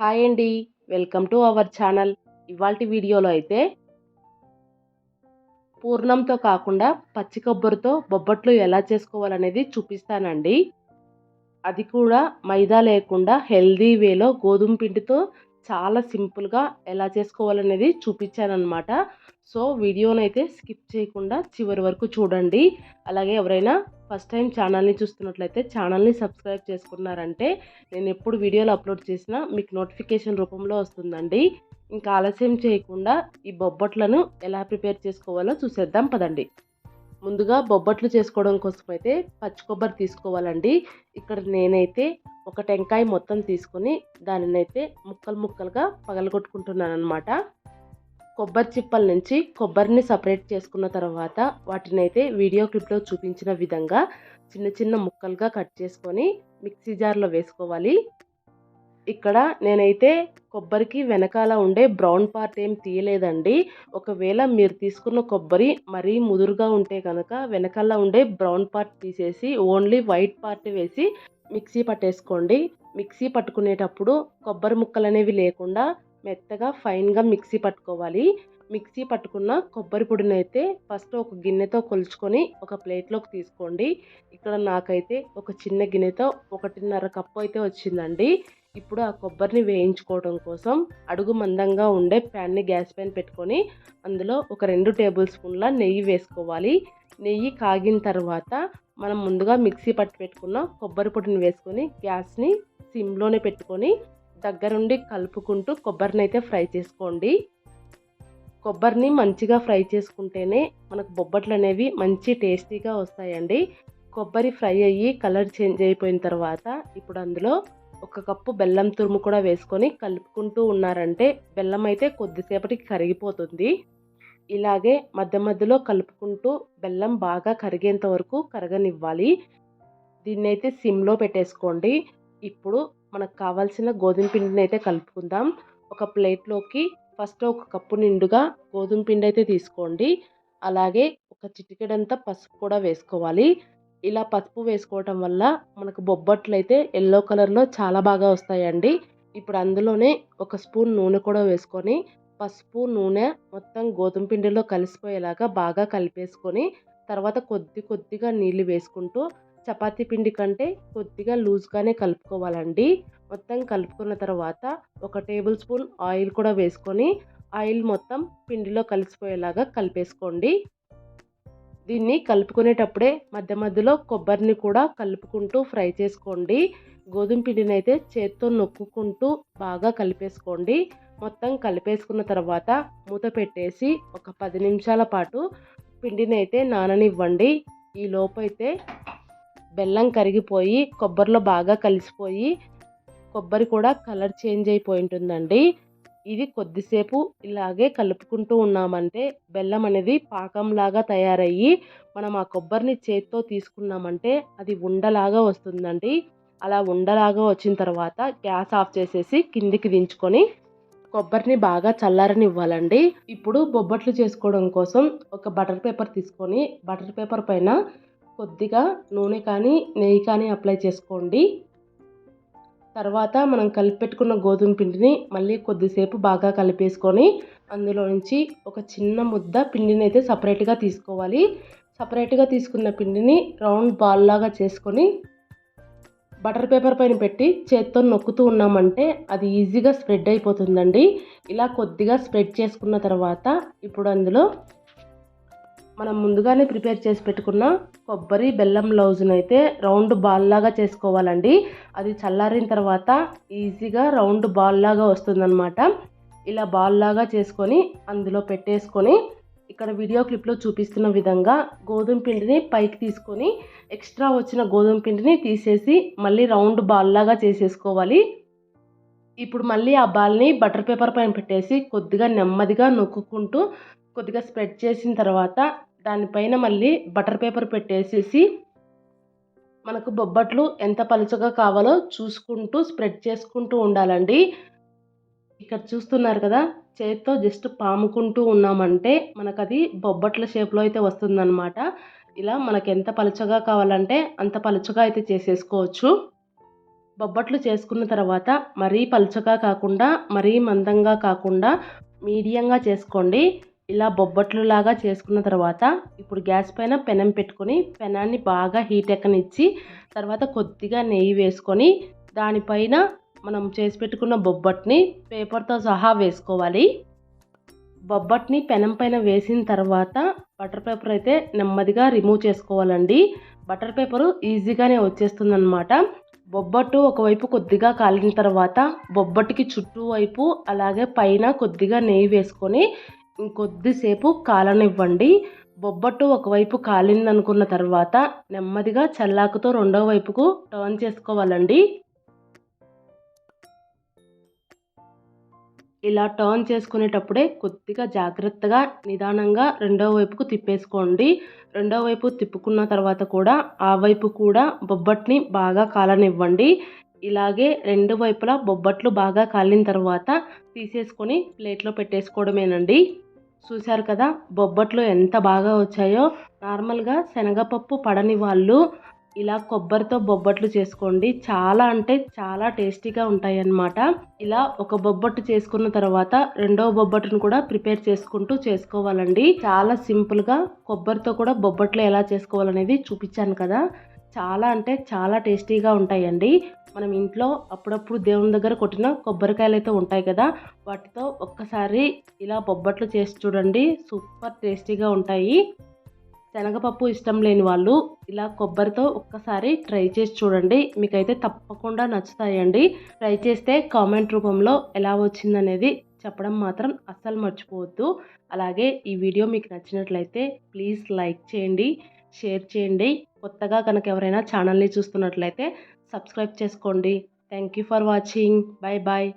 Hi అండి. Welcome to our channel. ఇవాల్టి వీడియోలో అయితే పూర్ణంతో కాకుండా పచ్చి కొబ్బరితో బొబ్బట్లు ఎలా చేసుకోవాలనేది చూపిస్తానండి. అది కూడా మైదా లేకుండా హెల్దీ వేలో గోధుమ పిండితో చాలా సింపుల్గా ఎలా చేసుకోవాలనేది చూపించానమాట సో వీడియోనైతే స్కిప్ చేయకుండా చివరి వరకు చూడండి. అలాగే ఎవరైనా ఫస్ట్ టైం ఛానల్ని చూస్తున్నట్లయితే ఛానల్ని సబ్స్క్రైబ్ చేసుకున్నారంటే నేను ఎప్పుడు వీడియోలు అప్లోడ్ చేసినా మీకు నోటిఫికేషన్ రూపంలో వస్తుందండి. ఇంకా ఆలస్యం చేయకుండా ఈ బొబ్బట్లను ఎలా ప్రిపేర్ చేసుకోవాలో చూసేద్దాం పదండి. ముందుగా బొబ్బట్లు చేసుకోవడం కోసం అయితే పచ్చి కొబ్బరి తీసుకోవాలండి. ఇక్కడ నేనైతే ఒక టెంకాయ మొత్తం తీసుకొని దానినైతే ముక్కలు ముక్కలుగా పగలగొట్టుకుంటున్నాను అనమాట కొబ్బరి చిప్పల నుంచి కొబ్బరిని సపరేట్ చేసుకున్న తర్వాత వాటిని అయితే వీడియో క్లిప్లో చూపించిన విధంగా చిన్న చిన్న ముక్కలుగా కట్ చేసుకొని మిక్సీ జార్లో వేసుకోవాలి. ఇక్కడ నేనైతే కొబ్బరికి వెనకాల ఉండే బ్రౌన్ పార్ట్ ఏం తీయలేదండి. ఒకవేళ మీరు తీసుకున్న కొబ్బరి మరీ ముదురుగా ఉంటే కనుక వెనకాల ఉండే బ్రౌన్ పార్ట్ తీసేసి ఓన్లీ వైట్ పార్ట్ వేసి మిక్సీ పట్టేసుకోండి. మిక్సీ పట్టుకునేటప్పుడు కొబ్బరి ముక్కలు అనేవి లేకుండా మెత్తగా ఫైన్గా మిక్సీ పట్టుకోవాలి. మిక్సీ పట్టుకున్న కొబ్బరి పొడిని అయితే ఫస్ట్ ఒక గిన్నెతో కొలుచుకొని ఒక ప్లేట్లోకి తీసుకోండి. ఇక్కడ నాకైతే ఒక చిన్న గిన్నెతో ఒకటిన్నర కప్పు అయితే వచ్చిందండి. ఇప్పుడు ఆ కొబ్బరిని వేయించుకోవడం కోసం అడుగు మందంగా ఉండే ప్యాన్ని గ్యాస్ పైన పెట్టుకొని అందులో ఒక రెండు టేబుల్ స్పూన్ల నెయ్యి వేసుకోవాలి. నెయ్యి కాగిన తర్వాత మనం ముందుగా మిక్సీ పట్టు పెట్టుకున్న కొబ్బరి పొడిని వేసుకొని గ్యాస్ని సిమ్లోనే పెట్టుకొని దగ్గరుండి కలుపుకుంటూ కొబ్బరిని అయితే ఫ్రై చేసుకోండి. కొబ్బరిని మంచిగా ఫ్రై చేసుకుంటేనే మనకు బొబ్బట్లు అనేవి మంచి టేస్టీగా వస్తాయండి. కొబ్బరి ఫ్రై అయ్యి కలర్ చేంజ్ అయిపోయిన తర్వాత ఇప్పుడు అందులో ఒక కప్పు బెల్లం తురుము కూడా వేసుకొని కలుపుకుంటూ ఉన్నారంటే బెల్లం అయితే కొద్దిసేపటికి కరిగిపోతుంది. ఇలాగే మధ్య మధ్యలో కలుపుకుంటూ బెల్లం బాగా కరిగేంత వరకు కరగనివ్వాలి. దీన్ని అయితే సిమ్లో పెట్టేసుకోండి. ఇప్పుడు మనకు కావాల్సిన గోధుమ పిండిని అయితే కలుపుకుందాం. ఒక ప్లేట్లోకి ఫస్ట్ ఒక కప్పు నిండుగా గోధుమ పిండి అయితే తీసుకోండి. అలాగే ఒక చిటికెడంతా పసుపు కూడా వేసుకోవాలి. ఇలా పసుపు వేసుకోవటం వల్ల మనకు బొబ్బట్లు అయితే ఎల్లో కలర్లో చాలా బాగా వస్తాయండి. ఇప్పుడు అందులోనే ఒక స్పూన్ నూనె కూడా వేసుకొని పసుపు నూనె మొత్తం గోధుమ పిండిలో కలిసిపోయేలాగా బాగా కలిపేసుకొని తర్వాత కొద్ది కొద్దిగా నీళ్ళు వేసుకుంటూ చపాతి పిండి కంటే కొద్దిగా లూజ్గానే కలుపుకోవాలండి. మొత్తం కలుపుకున్న తర్వాత ఒక టేబుల్ స్పూన్ ఆయిల్ కూడా వేసుకొని ఆయిల్ మొత్తం పిండిలో కలిసిపోయేలాగా కలిపేసుకోండి. దీన్ని కలుపుకునేటప్పుడే మధ్య మధ్యలో కొబ్బరిని కూడా కలుపుకుంటూ ఫ్రై చేసుకోండి. గోధుమ పిండిని అయితే చేత్తో నొక్కుకుంటూ బాగా కలిపేసుకోండి. మొత్తం కలిపేసుకున్న తర్వాత మూత పెట్టేసి ఒక పది నిమిషాల పాటు పిండిని అయితే నాననివ్వండి. ఈ లోపైతే బెల్లం కరిగిపోయి కొబ్బరిలో బాగా కలిసిపోయి కొబ్బరి కూడా కలర్ చేంజ్ అయిపోయి ఉంటుందండి. ఇది కొద్దిసేపు ఇలాగే కలుపుకుంటూ ఉన్నామంటే బెల్లం అనేది పాకంలాగా తయారయ్యి మనం ఆ కొబ్బరిని చేత్తో తీసుకున్నామంటే అది ఉండలాగా వస్తుందండి. అలా ఉండలాగా వచ్చిన తర్వాత గ్యాస్ ఆఫ్ చేసేసి కిందికి దించుకొని కొబ్బరిని బాగా చల్లారనివ్వాలండి. ఇప్పుడు బొబ్బట్లు చేసుకోవడం కోసం ఒక బటర్ పేపర్ తీసుకొని బటర్ పేపర్ పైన కొద్దిగా నూనె కానీ నెయ్యి కానీ అప్లై చేసుకోండి. తర్వాత మనం కలిపి పెట్టుకున్న గోధుమ పిండిని మళ్ళీ కొద్దిసేపు బాగా కలిపేసుకొని అందులో నుంచి ఒక చిన్న ముద్ద పిండిని అయితే సపరేట్గా తీసుకోవాలి. సపరేట్గా తీసుకున్న పిండిని రౌండ్ బాల్ లాగా చేసుకొని బటర్ పేపర్ పైన పెట్టి చేత్తో నొక్కుతూ ఉన్నామంటే అది ఈజీగా స్ప్రెడ్ అయిపోతుందండి. ఇలా కొద్దిగా స్ప్రెడ్ చేసుకున్న తర్వాత ఇప్పుడు అందులో మనం ముందుగానే ప్రిపేర్ చేసి పెట్టుకున్న కొబ్బరి బెల్లం లౌజును అయితే రౌండ్ బాల్ లాగా చేసుకోవాలండి. అది చల్లారిన తర్వాత ఈజీగా రౌండ్ బాల్ లాగా వస్తుందన్నమాట. ఇలా బాల్ లాగా చేసుకొని అందులో పెట్టేసుకొని ఇక్కడ వీడియో క్లిప్లో చూపిస్తున్న విధంగా గోధుమ పిండిని పైకి తీసుకొని ఎక్స్ట్రా వచ్చిన గోధుమ పిండిని తీసేసి మళ్ళీ రౌండ్ బాల్ లాగా చేసేసుకోవాలి. ఇప్పుడు మళ్ళీ ఆ బాల్ని బటర్ పేపర్ పైన పెట్టేసి కొద్దిగా నెమ్మదిగా నొక్కుంటూ కొద్దిగా స్ప్రెడ్ చేసిన తర్వాత దానిపైన మళ్ళీ బటర్ పేపర్ పెట్టేసేసి మనకు బొబ్బట్లు ఎంత పలుచగా కావాలో చూసుకుంటూ స్ప్రెడ్ చేసుకుంటూ ఉండాలండి. ఇక్కడ చూస్తున్నారు కదా చేతితో జస్ట్ పాముకుంటూ ఉన్నామంటే మనకు అది బొబ్బట్ల షేప్లో అయితే వస్తుందన్నమాట. ఇలా మనకు ఎంత పలుచగా కావాలంటే అంత పలుచగా అయితే చేసేసుకోవచ్చు. బొబ్బట్లు చేసుకున్న తర్వాత మరీ పలుచగా కాకుండా మరీ మందంగా కాకుండా మీడియంగా చేసుకోండి. ఇలా బొబ్బట్లు లాగా చేసుకున్న తర్వాత ఇప్పుడు గ్యాస్ పైన పెనం పెట్టుకొని పెనాన్ని బాగా హీట్ ఎక్కనిచ్చి తర్వాత కొద్దిగా నెయ్యి వేసుకొని దానిపైన మనం చేసి పెట్టుకున్న బొబ్బట్ని పేపర్తో సహా వేసుకోవాలి. బొబ్బట్ని పెనం పైన వేసిన తర్వాత బటర్ పేపర్ అయితే నెమ్మదిగా రిమూవ్ చేసుకోవాలండి. బటర్ పేపరు ఈజీగానే వచ్చేస్తుందన్నమాట. బొబ్బట్టు ఒకవైపు కొద్దిగా కాలిన తర్వాత బొబ్బట్టుకి చుట్టూ వైపు అలాగే పైన కొద్దిగా నెయ్యి వేసుకొని ఇంకొద్దిసేపు కాలనివ్వండి. బొబ్బట్టు ఒకవైపు కాలిందనుకున్న తర్వాత నెమ్మదిగా చల్లాకుతో రెండో వైపుకు టర్న్ చేసుకోవాలండి. ఇలా టర్న్ చేసుకునేటప్పుడే కొద్దిగా జాగ్రత్తగా నిదానంగా రెండో వైపుకు తిప్పేసుకోండి. రెండో వైపు తిప్పుకున్న తర్వాత కూడా ఆ వైపు కూడా బొబ్బట్ని బాగా కాలనివ్వండి. ఇలాగే రెండు వైపులా బొబ్బట్లు బాగా కాలిన తర్వాత తీసేసుకొని ప్లేట్లో పెట్టేసుకోవడమేనండి. చూశారు కదా బొబ్బట్లు ఎంత బాగా వచ్చాయో. నార్మల్గా శనగపప్పు పడని వాళ్ళు ఇలా కొబ్బరితో బొబ్బట్లు చేసుకోండి. చాలా అంటే చాలా టేస్టీగా ఉంటాయి అన్నమాట ఇలా ఒక బొబ్బట్టు చేసుకున్న తర్వాత రెండవ బొబ్బట్టును కూడా ప్రిపేర్ చేసుకుంటూ చేసుకోవాలండి. చాలా సింపుల్గా కొబ్బరితో కూడా బొబ్బట్లు ఎలా చేసుకోవాలనేది చూపించాను కదా. చాలా అంటే చాలా టేస్టీగా ఉంటాయండి. మనం ఇంట్లో అప్పుడప్పుడు దేవుని దగ్గర కొట్టిన కొబ్బరికాయలు అయితే ఉంటాయి కదా. వాటితో ఒక్కసారి ఇలా బొబ్బట్లు చేసి చూడండి. సూపర్ టేస్టీగా ఉంటాయి. శనగపప్పు ఇష్టం లేని వాళ్ళు ఇలా కొబ్బరితో ఒక్కసారి ట్రై చేసి చూడండి. మీకైతే తప్పకుండా నచ్చుతాయండి. ట్రై చేస్తే కామెంట్ రూపంలో ఎలా వచ్చిందనేది చెప్పడం మాత్రం అస్సలు మర్చిపోవద్దు. అలాగే ఈ వీడియో మీకు నచ్చినట్లయితే ప్లీజ్ లైక్ చేయండి షేర్ చేయండి. కొత్తగా కనుక ఎవరైనా ఛానల్ని చూస్తున్నట్లయితే సబ్స్క్రైబ్ చేసుకోండి. Thank you for watching. Bye bye